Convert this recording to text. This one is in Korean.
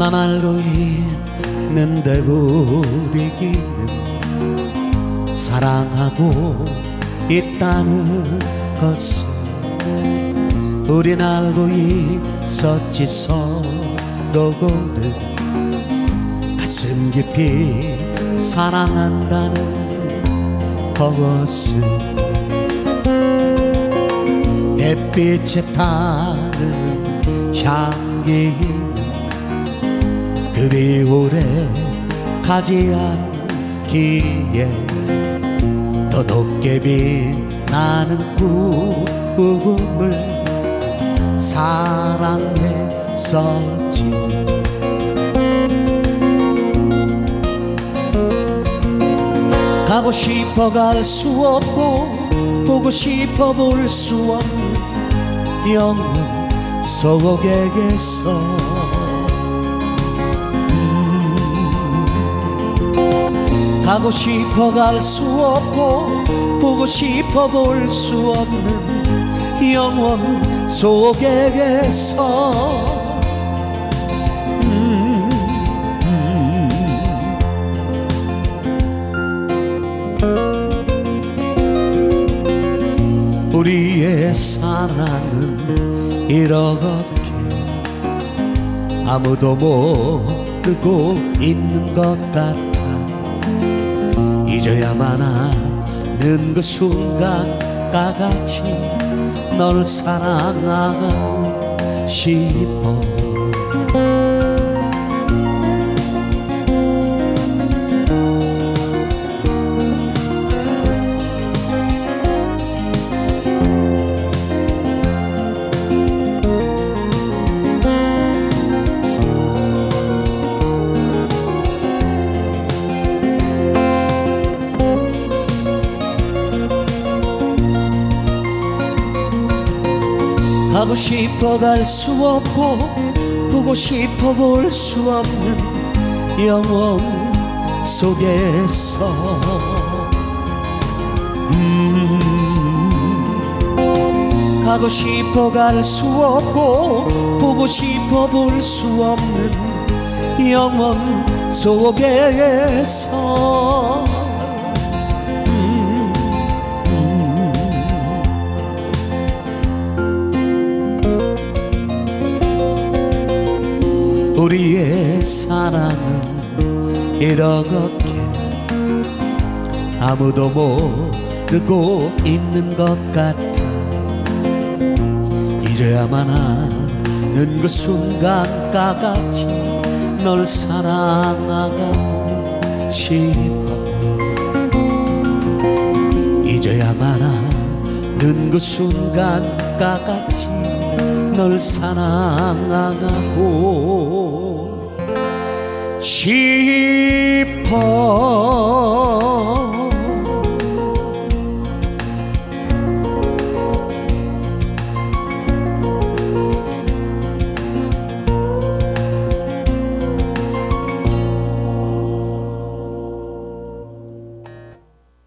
난 알고 있는데 우리기는 사랑하고 있다는 것을 우린 알고 있었지 서로를 가슴 깊이 사랑한다는 것을 햇빛에 타는 향기 그리 오래 가지 않기에 더 높게 빛나는 꿈을 사랑했었지. 가고 싶어 갈 수 없고 보고 싶어 볼 수 없는 영원 속에게서 가고 싶어 갈 수 없고 보고 싶어 볼 수 없는 영원 속에게서. 우리의 사랑은 이렇게 아무도 모르고 있는 것 같아 잊어야만 하는 그 순간과 같이 널 사랑하고 싶어 가고 싶어 갈 수 없고 보고 싶어 볼 수 없는 영원 속에서. 음 가고 싶어 갈 수 없고 보고 싶어 볼 수 없는 영원 속에서 우리의 사랑은 이렇게 아무도 모르고 있는 것 같아. 잊어야만 하는 그 같이 널 사랑하고 싶어. 잊어야만 하는 그 같이 널 사랑하고 싶어